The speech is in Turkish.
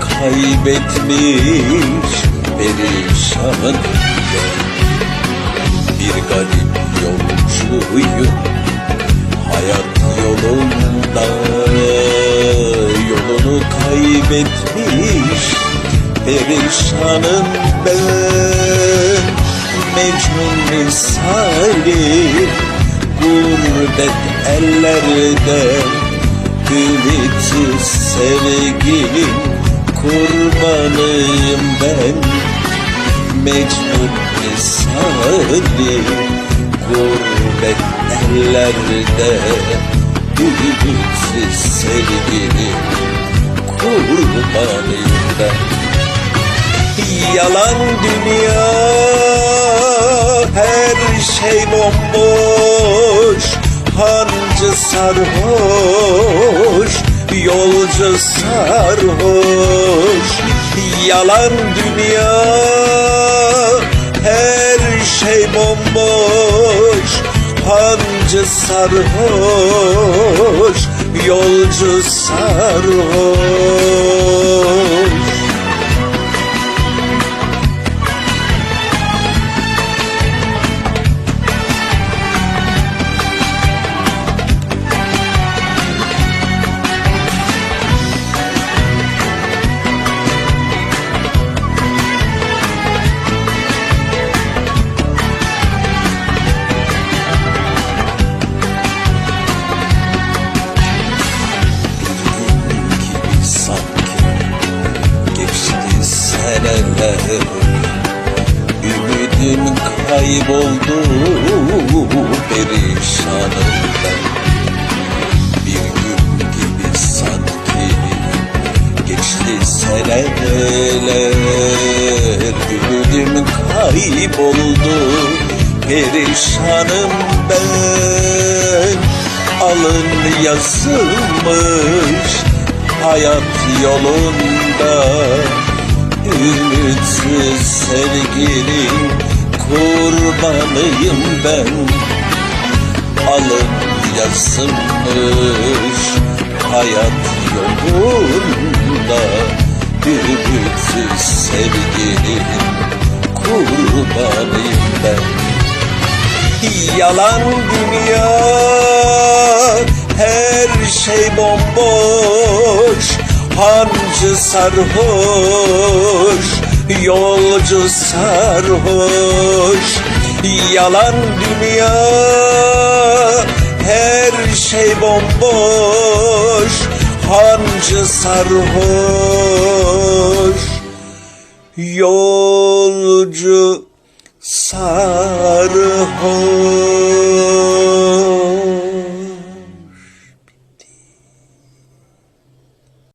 kaybetmiş perişanım Bir garip yolcuyum hayat yolunda Yolunu kaybetmiş perişanım ben. Mecnun misali gurbet ellerde Ümitsiz sevgilim kurbanıyım ben. Mecnun misali gurbet ellerde Ümitsiz sevgilim kurbanıyım ben. Yalan dünya her şey bomboş Hancı sarhoş yolcu sarhoş. Yalan dünya her şey bomboş. Hancı sarhoş yolcu sarhoş Ümidim kayboldu perişanım ben Bir gün gibi sanki geçti seneler. Ümidim kayboldu perişanım ben Alın yazılmış hayat yolunda. Ümitsiz sevgilim kurbanıyım ben. Alın yazılmış hayat yolunda. Ümitsiz sevgilim kurbanıyım ben. Yalan dünya her şey bomboş. Hancı sarhoş yolcu sarhoş Yalan dünya her şey bomboş Hancı sarhoş. Yolcu sarhoş